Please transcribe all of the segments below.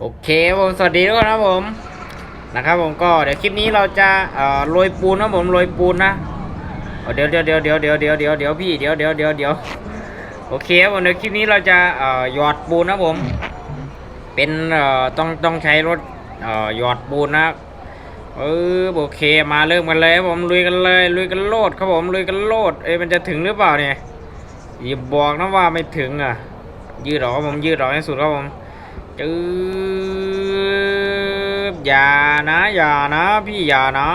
โอเคผมสวัสดีทุกคนนะผมนะครับผมก็เดี๋ยวคลิปนี้เราจะเอ่อโรยปูนนะผมโรยปูนนะเดี๋ยวเดี๋ยวเดี๋ยวเดี๋ยวเดี๋ยวเดี๋ยวเดี๋ยวเดี๋ยวพี่เดี๋ยวเดี๋ยวเดี๋ยวเดี๋ยวโอเคผมเดี๋ยวคลิปนี้เราจะเอ่อหยอดปูนนะผม เป็นเอ่อต้องต้องใช้รถเอ่อหยอดปูนนะเออโอเคมาเริ่มกันเลยผมลุยกันเลยลุยกันโลดครับผมลุยกันโลดเอ้มันจะถึงหรือเปล่าเนี่ยอย่าบอกนะว่าไม่ถึงอะยืดออกครับผมยืดออกให้สุดครับผม จืบอย่านะ อย่านะ พี่อย่านะ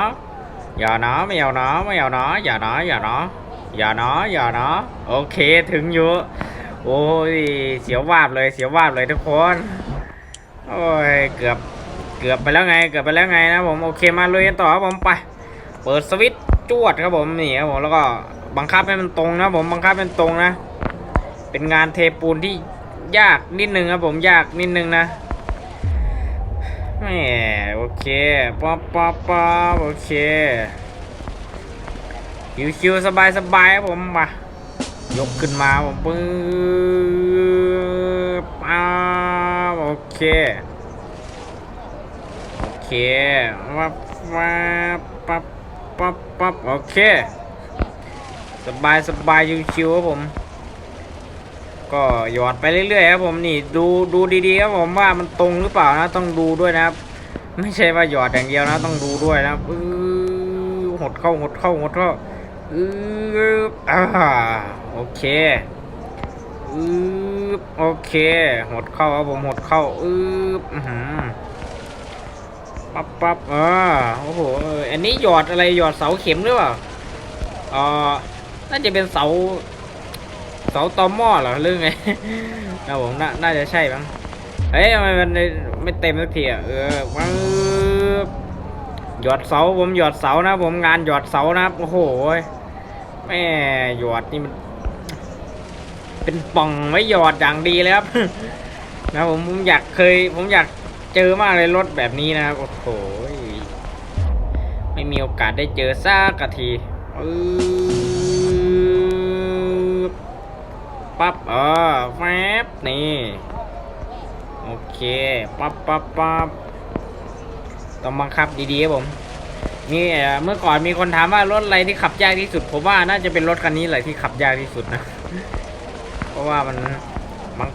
อย่านะไม่เอานะไม่เอานะอย่านะอย่านะอย่านะอย่านะโอเคถึงอยู่โอ้ยเสียววาบเลยเสียววาบเลยทุกคนโอ้ยเกือบเกือบไปแล้วไงเกือบไปแล้วไงนะผมโอเคมาเลยกันต่อครับผมไป เปิดสวิตช์จวดครับผมนี่ครับผมแล้วก็บังคับให้มันตรงนะผมบังคับให้มันตรงนะ เป็นงานเทปูนที่ ยากนิดนึงครับผมยากนิดนึงนะแหมโอเคป๊อปป๊อปป๊อปโอเคชิวๆสบายสบายครับผมมายกขึ้นมาผมปึ๊บอ้าโอเคโอเควับวับปั๊บปั๊บปั๊บโอเค สบายสบายชิวๆครับผม ก็หยอดไปเรื่อยๆครับผมนี่ดูดูดีๆครับผมว่ามันตรงหรือเปล่านะต้องดูด้วยนะครับ ไม่ใช่ว่าหยอดอย่างเดียวนะต้องดูด้วยนะอือหดเข้าหดเข้าหดเข้าอืออ่าโอเคอือโอเค หดเข้าครับผมหดเข้าอืออือหือปั๊บปั๊บอ่าโอ้โหอออันนี้หยอดอะไรหยอดเสาเข็มหรือเปล่าอ่าน่าจะเป็นเสา เสาตอมอเหรอหรือไงนะผมน่าน่าจะใช่บ้างเฮ้ยทำไมมันไม่เต็มสักทีอะเออปึ๊บหยอดเสาผมหยอดเสานะผมงานหยอดเสานะโอ้โหแม่หยอดนี่มัน เป็นป่องไว้หยอดอย่างดีเลยครับนะผมผมอยากเคย ผมอยากเจอมากเลยรถแบบนี้นะครับโอ้โหไม่มีโอกาสได้เจอสักทีปึ๊บ ปั๊บเออแฟบนี่โอเคปั๊บปั๊บปั๊บต้องบังคับดีๆครับผมนี่เออเมื่อก่อนมีคนถามว่ารถอะไรที่ขับยากที่สุดผมว่าน่าจะเป็นรถคันนี้แหละที่ขับยากที่สุดนะ เพราะว่ามันมัน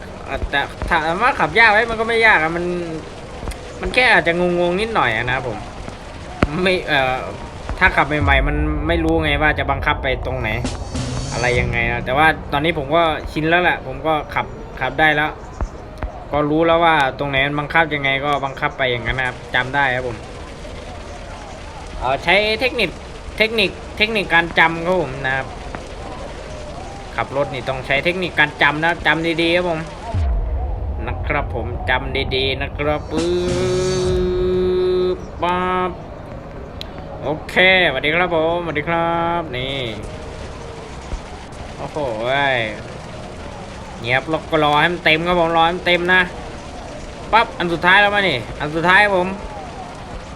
แต่ถามว่าขับยากไหมมันก็ไม่ยากอะมัน มันแค่อาจจะงงๆนิดหน่อยอะนะครับผม ไม่เอ่อถ้าขับใหม่ๆมันไม่รู้ไงว่าจะบังคับไปตรงไหน อะไรยังไงนะแต่ว่าตอนนี้ผมก็ชินแล้วแหละ ผมก็ขับขับได้แล้ว ก็รู้แล้วว่าตรงไหนมันบังคับยังไงก็บังคับไปอย่างนั้นนะครับจำได้ครับผมเออใช้เทคนิคเทคนิคเทคนิคการจำครับผมนะครับขับรถนี่ต้องใช้เทคนิคการจำนะจำดีๆครับผมนะครับผมจำดีๆนะครับปึ๊บปั๊บโอเคสวัสดีครับผมสวัสดีครับนี่ โอ้โหเว้เงียบรอก็รอให้มันเต็มครับผมรอให้มันเต็มนะปั๊บอันสุดท้ายแล้วมานี่อันสุดท้ายผม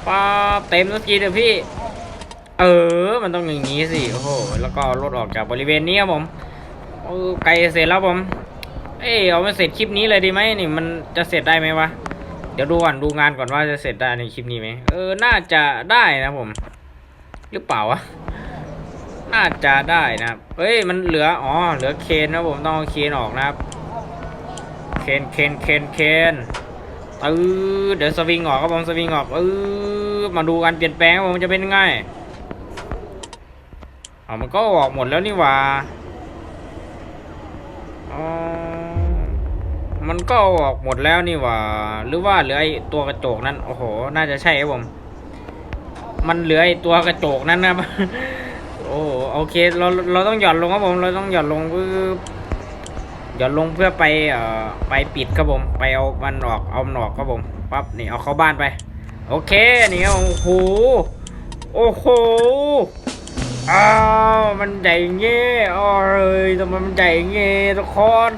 ปั๊บเต็มสักทีเดี๋ยวพี่ เออ มันต้องอย่างนี้สิโอ้โหแล้วก็รถออกจากบริเวณนี้ครับผมเออไกลเสร็จแล้วผม เอ้ยเอามาเสร็จคลิปนี้เลยดีไหมนี่มันจะเสร็จได้ไหมวะเดี๋ยวดูก่อนดูงานก่อนว่าจะเสร็จได้ในคลิปนี้ไหมเออน่าจะได้นะผม หรือเปล่าวะ น่าจะได้นะครับเฮ้ย มันเหลือ อ๋อ เหลือเคนนะผม ต้องเอาเคนออกนะครับ เคน เคน เคน เคนเออเดี๋ยวสวิงออกครับผม สวิงออกเออมาดูการเปลี่ยนแปลงครับผม จะเป็นยังไงอ๋อมันก็ออกหมดแล้วนี่หว่าอ๋อ มันก็ออกหมดแล้วนี่หว่า หรือว่าเหลือไอตัวกระจกนั้น โอ้โห น่าจะใช่ครับผม มันเหลือไอตัวกระจกนั้นนะครับ โอเคเราเราต้องหย่อนลงครับผมเราต้องหย่อนลงเพื่อหย่อนลงเพื่อไปเอ่อไปปิดครับผม ไปเอามันออกเอามันออกครับผมปั๊บนี่เอาเข้าบ้านไป โอเคนี่ครับโอ้โหโอ้โหอ้าวมันใหญ่เงี้ยอ๋อเลยทำไมมันใหญ่เงี้ยทุกคน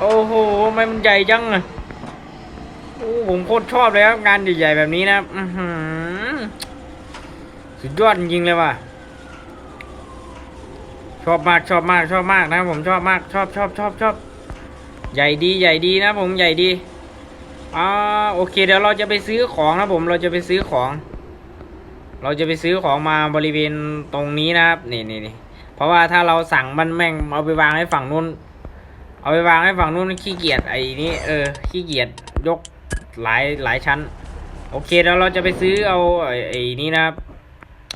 โอ้โหทำไมมันใหญ่จังอะโอ้ผมโคตรชอบเลยครับงานใหญ่ๆแบบนี้นะอือหือสุดยอดจริงๆเลยว่ะ ชอบมากชอบมากชอบมากนะผมชอบมากชอบชอบชอบชอบใหญ่ดีใหญ่ดีนะผมใหญ่ดีอ่าโอเค เดี๋ยวเราจะไปซื้อของนะผมเราจะไปซื้อของ เราจะไปซื้อของมาบริเวณตรงนี้นะครับนี่นี่นี่เพราะว่าถ้าเราสั่งมันแม่งเอาไปวางให้ฝั่งนู้น เอาไปวางให้ฝั่งนู้นขี้เกียจไอ้นี่เออขี้เกียจยกหลายหลายชั้น โอเคเดี๋ยวเราจะไปซื้อเอาไอ้ไอ้นี่นะครับ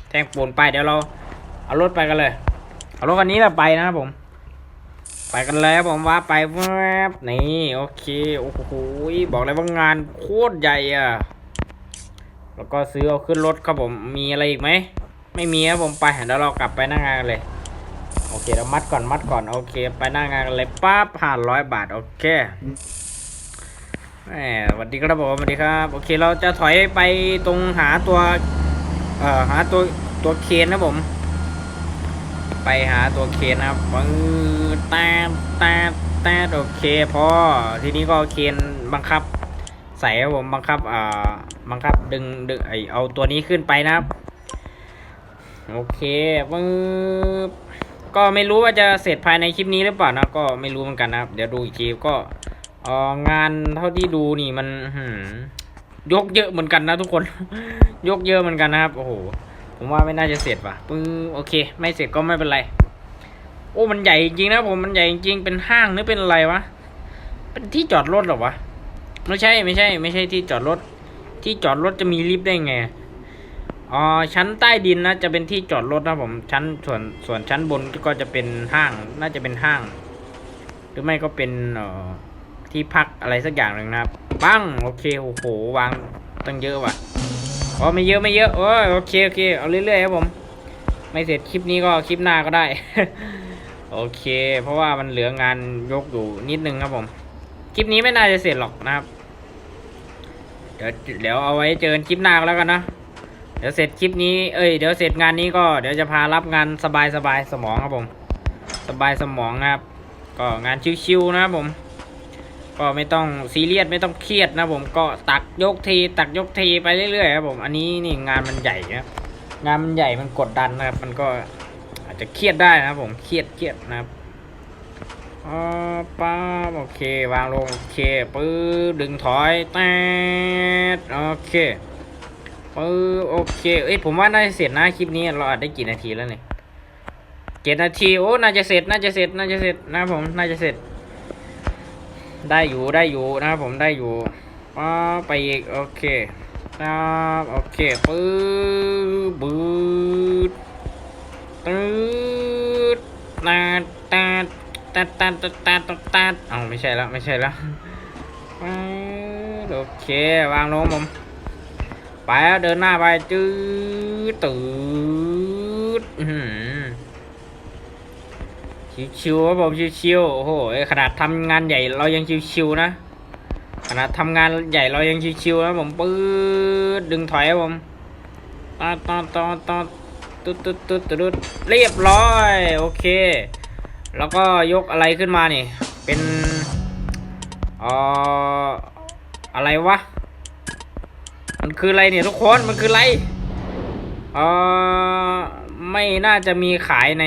แทงปูนไปเดี๋ยวเราเอารถไปกันเลย เอารถคันนี้แหละไปนะครับผม ไปกันเลยครับผมว่าไปแวบนี่โอเคโอ้โหบอกเลยว่างานโคตรใหญ่อะแล้วก็ซื้อเอาขึ้นรถครับผมมีอะไรอีกไหมไม่มีครับผมไปเดี๋ยวเรากลับไปหน้างานกันเลยโอเคเรามัดก่อนมัดก่อนโอเค ไปหน้างานกันเลยปั๊บห้าร้อยบาทโอเคแหมสวัสดีครับผมสวัสดีครับ โอเคเราจะถอยไปตรงหาตัว เอ่อหาตัวตัวเคนนะผม ไปหาตัวเคนนะครับปื้อแตดแตดแตดโอเคพอทีนี้ก็เคนบังคับ ใส่ครับผมบังคับอ่าบังคับดึงดึงไอเอาตัวนี้ขึ้นไปนะครับ โอเคปึ๊บก็ไม่รู้ว่าจะเสร็จภายในคลิปนี้หรือเปล่านะก็ไม่รู้เหมือนกันนะครับ เดี๋ยวดูอีกทีก็อองานเท่าที่ดูนี่มันยกเยอะเหมือนกันนะทุกคน ยกเยอะเหมือนกันนะครับ โอ้โห ผมว่าไม่น่าจะเสร็จว่ะปึ้งโอเค ไม่เสร็จก็ไม่เป็นไร โอ้ มันใหญ่จริงนะผมมันใหญ่จริงเป็นห้างหรือเป็นอะไรวะ เป็นที่จอดรถหรอวะ ไม่ใช่ไม่ใช่ ไม่ใช่ที่จอดรถ ที่จอดรถจะมีลิฟต์ได้ไงอ๋อชั้นใต้ดินนะจะเป็นที่จอดรถนะผมชั้นส่วนส่วนชั้นบนก็จะเป็นห้าง น่าจะเป็นห้าง หรือไม่ก็เป็นเอ่อที่พักอะไรสักอย่างหนึ่งนะครับปั้งโอเคโอ้โหวางตั้งเยอะว่ะ อ๋อไม่เยอะไม่เยอะโอ้ยโอเคโอเคเอาเรื่อยๆครับผม ไม่เสร็จคลิปนี้ก็คลิปหน้าก็ได้ โอเค เพราะว่ามันเหลืองานยกอยู่นิดนึงครับผม คลิปนี้ไม่น่าจะเสร็จหรอกนะครับ เดี๋ยวเดี๋ยวเอาไว้เจอคลิปหน้าแล้วกันนะเดี๋ยวเสร็จคลิปนี้ เอ้ย เดี๋ยวเสร็จงานนี้ก็เดี๋ยวจะพารับงานสบายสบายสมองครับผม สบายสมองนะครับ ก็งานชิวๆนะครับผม ก็ไม่ต้องซีเรียสไม่ต้องเครียดนะผมก็ตักยกที ตักยกทีไปเรื่อยๆครับผมอันนี้นี่งานมันใหญ่นะงานมันใหญ่มันกดดันนะครับ มันก็อาจจะเครียดได้นะครับผมเครียดเครียดนะครับอ๋อป้าบโอเควางลงโอเคปื้อดึงถอยแตดโอเคปื้อโอเคเอ้ยผมว่าน่าจะเสร็จนะคลิปนี้เราอัดได้กี่นาทีแล้วเนี่ยเจ็ดนาทีโอ้น่าจะเสร็จน่าจะเสร็จน่าจะเสร็จนะผมน่าจะเสร็จ ได้อยู่ได้อยู่นะครับผมได้อยู่ป้าไปอีกโอเคครับโอเคปื๊ดบืดตืดตาดตาดตาดตาดตาดตาดตาตาเอาไม่ใช่แล้วไม่ใช่แล้วปื๊ดโอเควางลงผมไปแล้วเดินหน้าไปจืดตืดอื้อหือ ชิวๆครับผมชิวๆโอ้โหขนาดทำงานใหญ่เรายังชิวๆนะขนาดทำงานใหญ่เรายังชิวๆนะผมปื๊ดดึงถอยครับผมตอนตอนตอนตอนตุ๊ดตุ๊ดตุ๊ดตุ๊ดเรียบร้อยโอเค แล้วก็ยกอะไรขึ้นมานี่ เป็นเอ่ออะไรวะ มันคืออะไรเนี่ยทุกคนมันคืออะไรเออ ไม่น่าจะมีขายใน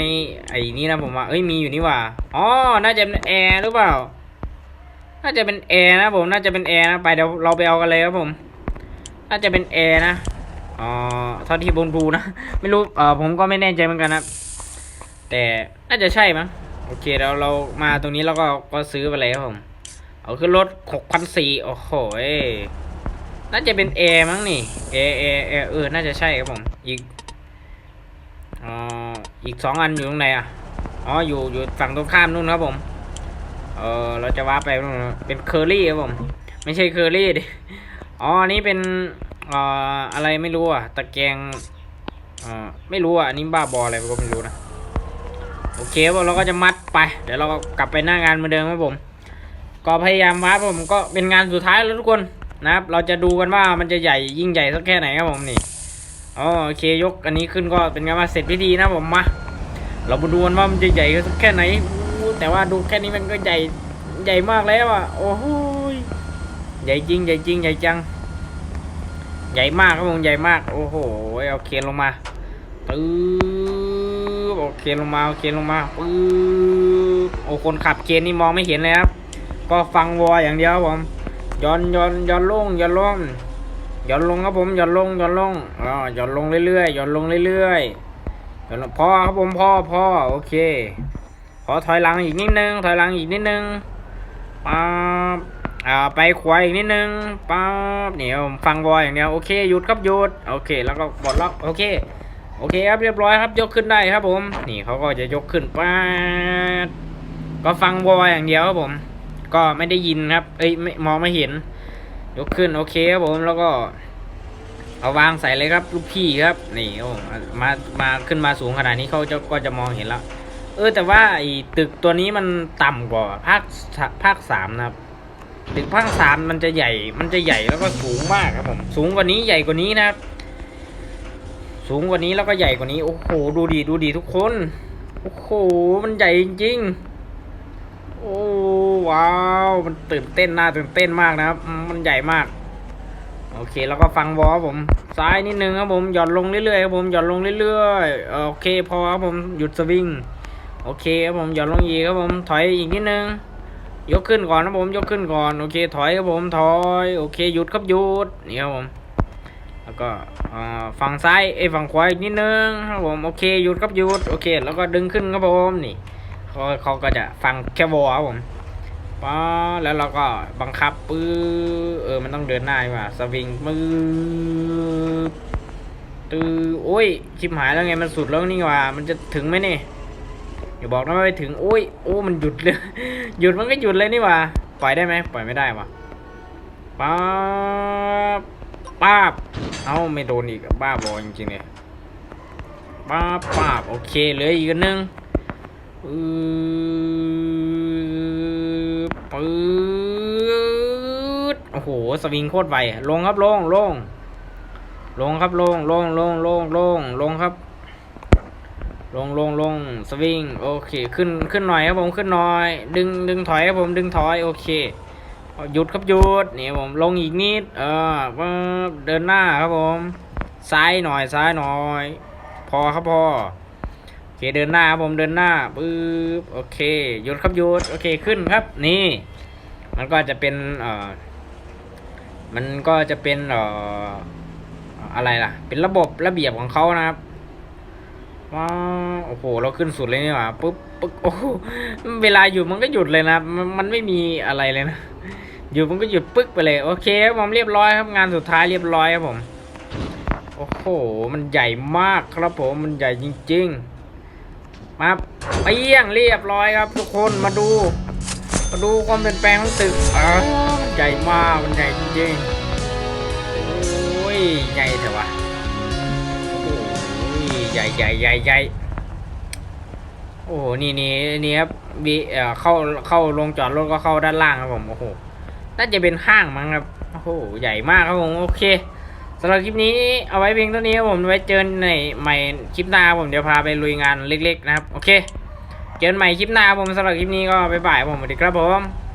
ไอ้นี้นะผมว่า เอ้ยมีอยู่นี่ว่าอ๋อ น่าจะเป็นแอร์หรือเปล่า น่าจะเป็นแอร์นะผม น่าจะเป็นแอร์นะ ไปเดี๋ยวเราไปเอากันเลยครับผม น่าจะเป็นแอร์นะอ๋อเท่าที่บนดูนะ ไม่รู้ เออผมก็ไม่แน่ใจเหมือนกันนะ แต่น่าจะใช่มั้ง โอเคเราเรามาตรงนี้เราก็ ก็ซื้อไปเลยครับผม เอาขึ้นรถหกพันสี่โอ้โหน่าจะเป็นแอร์มั้งนี่แอร์แอร์เออ น่าจะใช่ครับผม อีก อ๋ออีกสองอันอยู่ตรงไหนอะอ๋ออยู่อยู่ฝั่งตรงข้ามนู่นครับผมเออเราจะว่าไปนู่นเป็นเคอรี่ครับผม ไม่ใช่เคอรี่ดิอ๋อันนี้เป็นเอ่ออะไรไม่รู้อะตะแกรงเอ่อไม่รู้อะอันนี้บ้าบออะไรก็ไม่รู้นะโอเคครับเราก็จะมัดไป เดี๋ยวเราก็กลับไปหน้างานเหมือนเดิมครับผม ก็พยายามวัดผมก็เป็นงานสุดท้ายแล้วทุกคนนะครับ เราจะดูกันว่ามันจะใหญ่ยิ่งใหญ่สักแค่ไหนครับผมนี่ อ๋อโอเคยกอันนี้ขึ้นก็เป็นไงานว่าเสร็จพิธีนะผมมาเรามาดูกันว่ามันจะใหญ่แค่ไหนแต่ว่าดูแค่นี้มันก็ใหญ่ใหญ่มากแล้วอะโอ้โหใหญ่จริงใหญ่จริงใหญ่จัง ใหญ่มากครับผมใหญ่มาก โอ้โหเอาเคนลงมาปื๊บโอเคลงมาโอเคลงมาปื๊บโอ้คนขับเคนนี่มองไม่เห็นเลยครับก็ฟังวออย่างเดียวผมย้อนย้อนย้อนลงย้อนลง หย้อนลงครับผมหย้อนลงหย้อนลงอ๋อย้อนลงเรื่อยๆหย้อนลงเรื่อยๆหย้อนลงพอครับผมพอพอโอเค ขอถอยหลังอีกนิดนึงถอยหลังอีกนิดนึงป๊าบอ่าไปขวาอีกนิดนึงป๊าบเนี่ยฟังบอยอย่างเดียวโอเคหยุดครับหยุดโอเค แล้วก็บอดล็อกโอเคโอเคครับเรียบร้อยครับยกขึ้นได้ครับผม นี่เขาก็จะยกขึ้นป๊าดก็ฟังบอยอย่างเดียวครับผม ก็ไม่ได้ยินครับ เอ้ยไม่มองไม่เห็น ยกขึ้นโอเคครับผมแล้วก็ เอาวางใส่เลยครับลูกพี่ครับ นี่โอ้มามาขึ้นมาสูงขนาดนี้เขาจะก็จะมองเห็นแล้วเออแต่ว่าไอ้ตึกตัวนี้มันต่ำกว่าภาคภาคสามนะครับตึกภาคสามมันจะใหญ่ มันจะใหญ่แล้วก็สูงมากครับผม สูงกว่านี้ใหญ่กว่านี้นะครับสูงกว่านี้แล้วก็ใหญ่กว่านี้โอ้โหดูดีดูดีทุกคนโอ้โหมันใหญ่จริงๆโอ้ ว้าว มันตื่นเต้นน่าตื่นเต้นมากนะครับ มันใหญ่มาก โอเค แล้วก็ฟังวอลผม ซ้ายนิดนึงครับผม หย่อนลงเรื่อยๆครับผม หย่อนลงเรื่อยๆ โอเค พอครับผม หยุดสวิง โอเคครับผม หย่อนลงอีกครับผม ถอยอีกนิดนึง ยกขึ้นก่อนครับผม ยกขึ้นก่อน โอเค ถอยครับผม ถอย โอเค หยุดครับหยุด นี่ครับผม แล้วก็ฝั่งซ้ายเอ้ฝั่งขวาอีกนิดนึงครับผม โอเค หยุดครับหยุด โอเค แล้วก็ดึงขึ้นครับผม นี่เขาเขาก็จะฟังแค่วอลครับผม ป๊าแล้วเราก็บังคับปื้อเออ มันต้องเดินหน้าดีกว่าสวิงปื้อตือโอ้ยชิบหายแล้วไงมันสุดแล้วนี่ว่า มันจะถึงไหมนี่อย่าบอกนะว่าไม่ถึงโอ้ยโอ้มันหยุดเลยหยุดมันก็หยุดเลยนี่ว่าปล่อยได้ไหมปล่อยไม่ได้ว่ะป๊าบป้าบเอ้าไม่โดนอีกบ้าบอจริงๆเนี่ยป้าบป้าบโอเคเหลืออีกนหนึงอือ ปื๊ดโอ้โห สวิงโคตรไว ลงครับลงลง ลงครับลงลงลงลงลงลงครับ ลงลงลงสวิงโอเค ขึ้นขึ้นหน่อยครับผมขึ้นหน่อย ดึงดึงถอยครับผมดึงถอยโอเคหยุดครับหยุดนี่ผมลงอีกนิด เออเดินหน้าครับผม ซ้ายหน่อยซ้ายหน่อย พอครับพอ เคเดินหน้าครับผมเดินหน้าปึ๊บโอเคหยุดครับหยุดโอเคขึ้นครับ นี่ มันก็จะเป็นเอ่อมันก็จะเป็นเอ่ออะไรล่ะ เป็นระบบระเบียบของเขานะครับว้าโอ้โห เราขึ้นสุดเลยนี่หว่าปุ๊บปุ๊บโอ้เวลาหยุดมันก็หยุดเลยนะมันมันไม่มีอะไรเลยนะหยุดมันก็หยุดปึ๊กไปเลย โอเคครับผมเรียบร้อยครับงานสุดท้ายเรียบร้อยครับผม โอ้โห มันใหญ่มากครับผมมันใหญ่จริง ๆ มาเปี้ยงเรียบร้อยครับ ทุกคนมาดู มาดูความเปลี่ยนแปลงของตึกอ่ามันใหญ่มากมันใหญ่จริงโอ้ยใหญ่แต่ว่าโอ้โหใหญ่ใหญ่ใหญ่ใหญ่โอ้โหนี่นี่นี่ครับบีเอ่อเข้าเข้าลงจอดรถก็เข้าด้านล่างครับผมโอ้โหน่าจะเป็นห้างมั้งครับโอ้โหใหญ่มากครับผมโอเค สำหรับคลิปนี้เอาไว้เพียงเท่านี้ครับผมไว้เจอในใหม่คลิปหน้าผมเดี๋ยวพาไปลุยงานเล็กๆนะครับ โอเค เจอใหม่คลิปหน้าผมสำหรับคลิปนี้ก็บ๊ายบายผมสวัสดีครับผม